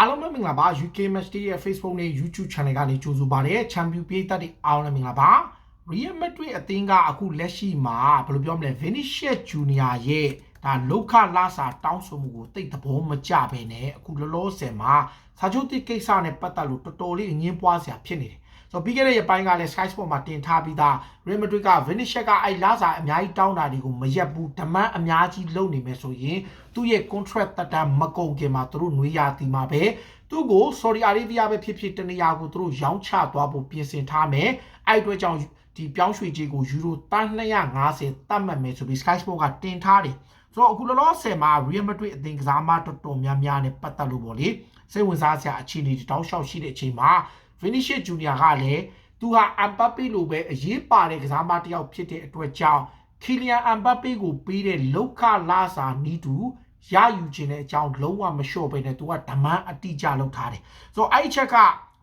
အားလုံးပဲမင်္ဂလာပါ UK Match Day ရဲ့ Facebook နဲ့ YouTube Channel ကနေကြိုဆိုပါရစေ။ Champion ပြည်သက်တွေအားလုံးလည်းမင်္ဂလာပါ။ Real Madrid အသင်းကအခုလက်ရှိမှာဘယ်လိုပြောမလဲ Vinicius Junior ရဲ့ဒါလောက်ခလာစာတောင်းဆိုမှုကိုတိတ်သဘောမကျပဲနဲ့အခုလောလောဆယ်မှာစာချုပ်တိကိစ္စနဲ့ပတ်သက်လို့တော်တော်လေးအငင်းပွားစရာဖြစ်နေတယ်။ ဆိုတော့ပြီးခဲ့တဲ့ရက်ပိုင်းကလည်း Sky Sport မှာတင်ထားပြီးသား Real Madrid က Vinicius ကအဲ့လာစာအများကြီးတောင်းတာတွေကိုမရက်ဘူးဓမန်းအများကြီးလုပ်နေမယ်ဆိုရင်သူ့ရဲ့ contract တက်တမ်းမကုန်ခင်မှာသူတို့နှွေးရတီမှာပဲသူ့ကို Saudi Arabia ပဲဖြစ်ဖြစ်တနေရာကိုသူတို့ရောင်းချသွားဖို့ပြင်ဆင်ထားမယ်အဲ့အတွက်ကြောင့်ဒီပြောင်းရွှေ့ကြီးကိုယူရိုတန်း250တတ်မှတ်မယ်ဆိုပြီး Sky Sport ကတင်ထားတယ်ဆိုတော့အခုလောလောဆယ်မှာ Real Madrid အသင်းကစားမတော်တော်များများနဲ့ပတ်သက်လို့ပေါ့လေစိတ်ဝင်စားစရာအခြေအနေတောင်းလျှောက်ရှိတဲ့အချိန်မှာ Vinicius Junior ကလည်းသူဟာ Mbappe လိုပဲအရေးပါတဲ့ကစားမတစ်ယောက်ဖြစ်တဲ့အတွက်ကြောင့် Kylian Mbappe ကိုပေးတဲ့လောက်ခလာစာနီးတူရယူခြင်းတဲ့အကြောင်းလုံးဝမလျှော့ပဲနဲ့သူကဓမန်းအတိအကျလုပ်ထားတယ်ဆိုတော့အဲ့ဒီချက်က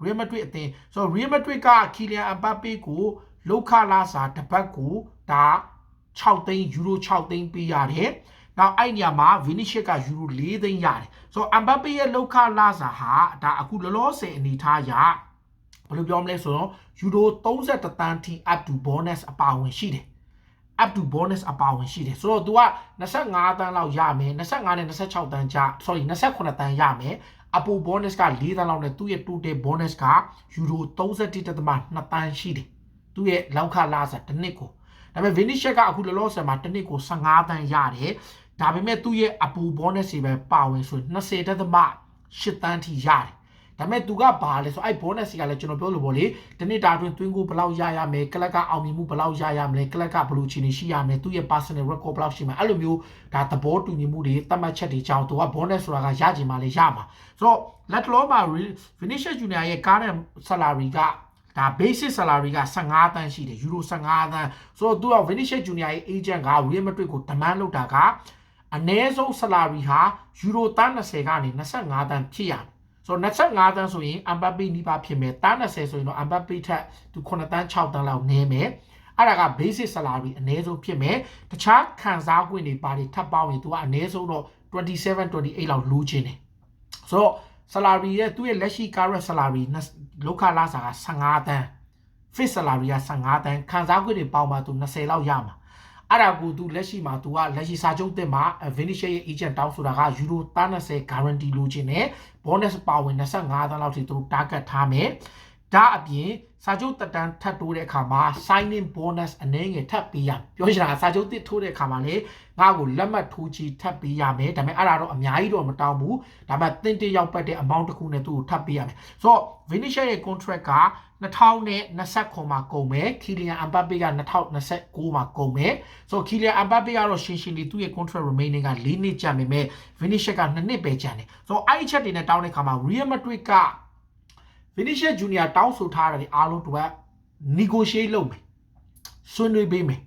Real Madrid အသင်းဆိုတော့ Real Madrid က Kylian Mbappe ကိုလောက်ခလာစာတစ်ပတ်ကိုဒါ6သိန်းယူရို6သိန်းပေးရတယ်နောက်အဲ့ညမှာ Vinicius ကယူရို4သိန်းရတယ်ဆိုတော့ Mbappe ရဲ့လောက်ခလာစာဟာဒါအခုလောလောဆယ်အနေထားရ ဘယ်လိုပြောမလဲဆိုတော့ယူရို31တန်းထိ up to bonus အပါဝင်ရှိတယ် up to bonus အပါဝင်ရှိတယ်ဆိုတော့ तू က25တန်းလောက်ရမယ်25နဲ့26တန်းကြာ sorry 28တန်းရမယ်အပူ bonus က4တန်းလောက်နဲ့သူ့ရဲ့ total bonus ကယူရို31.2တန်းရှိတယ်သူ့ရဲ့လောက်ခလာစားတစ်နှစ်ကိုဒါပေမဲ့ Vinicius ကအခုလောလောဆယ်မှာတစ်နှစ်ကို15တန်းရတယ်ဒါပေမဲ့သူ့ရဲ့အပူ bonus တွေပဲပါဝင်ဆို20.8တန်းထိရတယ် ဒါပေမဲ့သူကဘာလဲဆိုအဲ့ bonus ကလည်းကျွန်တော်ပြောလို့ပေါ့လေဒီနေ့တာအတွင်း twin goal ဘယ်လောက်ရရမယ်ကလပ်ကအောင်မြင်မှုဘယ်လောက်ရရမလဲကလပ်ကဘယ်လိုချီနေရှိရမလဲသူ့ရဲ့ personal record ဘယ်လောက်ရှိမှာအဲ့လိုမျိုးဒါသဘောတူညီမှုတွေတတ်မှတ်ချက်တွေကြောင့်သူက bonus ဆိုတာကရကြမှာလေရမှာဆိုတော့ let alone မှာ Vinicius Junior ရဲ့ current salary ကဒါ basic salary က15တန်းရှိတယ်ယူရို15တန်းဆိုတော့သူက Vinicius Junior ရဲ့ agent က Real Madrid ကို demand လုပ်တာကအနည်းဆုံး salary ဟာယူရိုတန်း20ကနေ25တန်းဖြစ်ရတယ် ဆိုတော့25တန်းဆိုရင် Mbappe နီးပါးဖြစ်မယ်တန်း20ဆိုရင်တော့ Mbappe ထက်သူ9တန်း6တန်းလောက်နည်းမယ်အဲ့ဒါက basic salary အနည်းဆုံးဖြစ်မယ်တခြားခံစား권တွေပါတွေထပ်ပေါင်းရင်သူကအနည်းဆုံးတော့27 28လောက်လိုချင်တယ်ဆိုတော့ salary ရဲ့သူ့ရဲ့လက်ရှိ current salary လောက်ခလာစာက15တန်း fixed salary က15တန်းခံစား권တွေပေါင်းမှသူ20လောက်ရမှာ အဲ့ဒါကိုသူလက်ရှိမှာသူကလက်ရှိစာချုပ်တင်မှာ Vinicius ရဲ့ agent တောင်းဆိုတာက euro 30 guarantee လိုချင်တယ် bonus ပါဝင်25တန်းလောက်ထိသူတို့ target ထားမယ် ဒါအပြင်စာချုပ်တက်တန်းထပ်တိုးတဲ့အခါမှာ signing bonus အနည်းငယ်ထပ်ပေးရပြောချင်တာစာချုပ်တစ်ထိုးတဲ့အခါမှာလေငါ့ကိုလက်မှတ်ထိုးချီထပ်ပေးရမယ်ဒါပေမဲ့အဲ့ဒါတော့အများကြီးတော့မတောင်းဘူးဒါပေမဲ့တင်းတင်းရောက်ပတ်တဲ့ amount တစ်ခုနဲ့သူ့ကိုထပ်ပေးရမယ်ဆိုတော့ Vinicius ရဲ့ contract က2029မှာကုန်မယ် Kylian Mbappe က2029မှာကုန်မယ်ဆိုတော့ Kylian Mbappe ကတော့ရှင်းရှင်းလေးသူ့ရဲ့ contract remaining က4နှစ်ကြာနေမယ် Vinicius က2နှစ်ပဲကြာနေဆိုတော့အဲ့ဒီချက်တွေနဲ့တောင်းတဲ့အခါမှာ Real Madrid က Vinicius Junior တောင်းဆိုထားတာတွေအားလုံးတော့ negotiate လုပ်မယ်ဆွေးနွေးပေးမယ်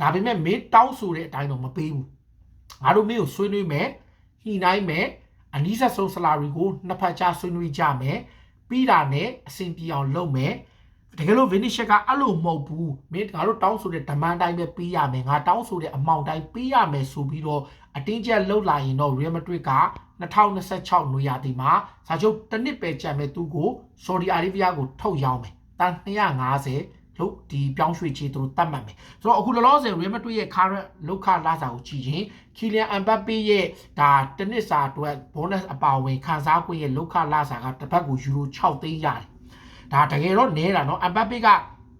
ဒါပေမဲ့မင်းတောင်းဆိုတဲ့အတိုင်းတော့မပေးဘူးငါတို့မင်းကိုဆွေးနွေးမယ်ညှိနှိုင်းမယ်အနည်းဆက်ဆုံး salary ကိုနှစ်ဖက်ကြားဆွေးနွေးကြမယ်ပြီးတာနဲ့အဆင်ပြေအောင်လုပ်မယ်တကယ်လို့ Vinicius ကအဲ့လိုမဟုတ်ဘူးမင်းငါတို့တောင်းဆိုတဲ့ demand တိုင်းပဲပေးရမယ်ငါတောင်းဆိုတဲ့အမောင်တိုင်းပေးရမယ်ဆိုပြီးတော့အတင်းကျပ်လှုပ်လာရင်တော့ Real Madrid က 2026နွေရာသီမှာစာချုပ်တစ်နှစ်ပဲကြံမဲ့သူကို Saudi Arabia ကိုထုတ်ရောင်းမယ်တန်250လို့ဒီပြောင်းရွှေ့ချေသူတို့တတ်မှတ်မယ်ဆိုတော့အခုလောလောဆယ် Real Madrid ရဲ့ current လောက်ခလာစာကိုကြည့်ရင် Kylian Mbappe ရဲ့ဒါတစ်နှစ်စာအတွက် bonus အပါဝင်ခံစား권ရဲ့လောက်ခလာစာကတစ်ပတ်ကိုယူရို6သိန်းရတယ်ဒါတကယ်တော့နည်းတာเนาะ Mbappe က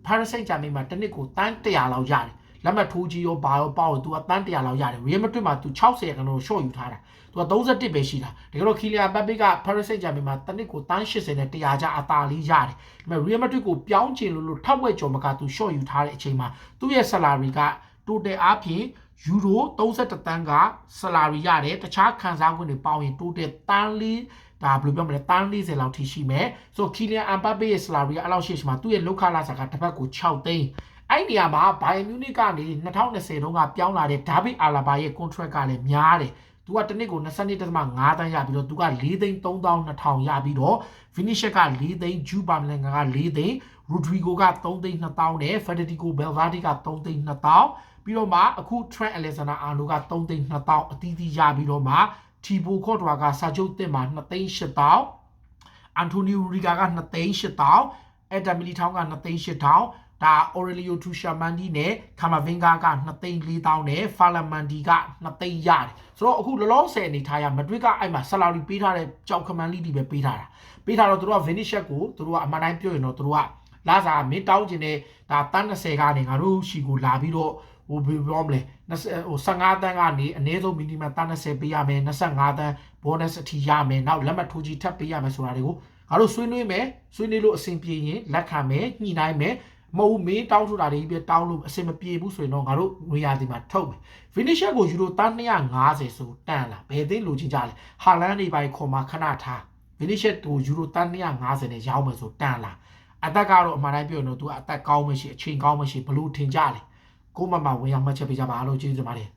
Paris Saint-Germain မှာတစ်နှစ်ကိုတန်း100လောက်ရတယ် လက်မှတ်ထိုးကြီးရောဘာရောပေါ့သူကတန်း100လောက်ရတယ် Real Madrid မှာသူ60ရာခိုင်နှုန်း short ယူထားတာသူက31ပဲရှိတာတကယ်တော့ Kylian Mbappe က Paris Saint-Germain မှာတစ်နှစ်ကိုတန်း80နဲ့100ကျအသာလေးရတယ်ဒါပေမဲ့ Real Madrid ကိုပြောင်းချင်လို့လို့ထပ်ဝက်ကြော်မကသူ short ယူထားတဲ့အချိန်မှာသူ့ရဲ့ salary က total အားဖြင့်ယူရို31တန်းက salary ရတယ်တခြားခံစား권တွေပေါင်းရင် total တန်းလေးဒါဘယ်လိုပြောမလဲတန်း40လောက်ထိရှိမယ်ဆိုတော့ Kylian Mbappe ရဲ့ salary ကအဲ့လောက်ရှိရှိမှာသူ့ရဲ့လောက်ခလာစာကတစ်ပတ်ကို6သိန်း အဲ့နေရာမှာဘိုင်မြူနစ်ကနေ2020တုန်းကပြောင်းလာတဲ့ဒါဗစ်အာလာဘာရဲ့ contract ကလည်းများတယ်သူကတစ်နှစ်ကို22.5တန်းရပြီးတော့သူက4သိန်း3200ရပြီးတော့ Vinicius က4သိန်း Jude Bellingham က4သိန်း Rodrigo က3သိန်း2000နဲ့ Federico Valverde က3သိန်း2000ပြီးတော့မှအခု Trent Alexander-Arnold က3သိန်း2000အသီးသီးရပြီးတော့မှတီဘိုခေါ့တွာကစာချုပ်တင်မှာ2သိန်း8000အန်တိုနီယိုရီဂါက2သိန်း8000အက်တာမီလီထောင်းက2သိန်း8000 ဒါအော်ရီလီယိုထူရှာမန်ဒီနဲ့ကာမာဗင်ဂါက2သိန်း4000နဲ့ဖာလာမန်ဒီက2သိန်းရတယ်ဆိုတော့အခုလောလောဆယ်အနေထားရမဒရစ်ကအဲ့မှာဆလာရီပေးထားတဲ့ကြောက်ခမန်လီဒီပဲပေးထားတာပေးထားတော့သူတို့ကဗင်နီရှက်ကိုသူတို့ကအမှန်တိုင်းပြောရင်တော့သူတို့ကလာစာမင်းတောင်းကျင်တဲ့ဒါတန်း20ကနေငါတို့ရှီကိုလာပြီးတော့ဟိုဘယ်ပြောမလဲ20ဟို15တန်းကနေအနည်းဆုံးမီနီမမ်တန်း20ပေးရမယ်25တန်း bonus အထိရမယ်နောက်လက်မှတ်ထိုးကြီးထပ်ပေးရမယ်ဆိုတာတွေကိုငါတို့ဆွေးနွေးမယ်ဆွေးနွေးလို့အဆင်ပြေရင်လက်ခံမယ်ညှိနှိုင်းမယ် မဟုတ်မင်းတောင်းထတာတွေပဲတောင်းလို့အဆင်မပြေဘူးဆိုရင်တော့ငါတို့ငွေရဒီမှာထုတ်မယ် finish ကိုယူရိုတန်း250ဆိုတန်လာဘယ်သိလို့ချင်းကြလဲဟာလန်နေပိုင်ခေါ်မှာခဏထား finish ကိုယူရိုတန်း250နဲ့ရောင်းမယ်ဆိုတန်လာအသက်ကတော့အမှန်တိုင်းပြောရင်တော့ तू အသက်ကောင်းမရှိအချိန်ကောင်းမရှိဘလို့ထင်ကြလဲကိုမမဝင်အောင်မှတ်ချက်ပေးကြပါလို့ကျေးဇူးတင်ပါတယ်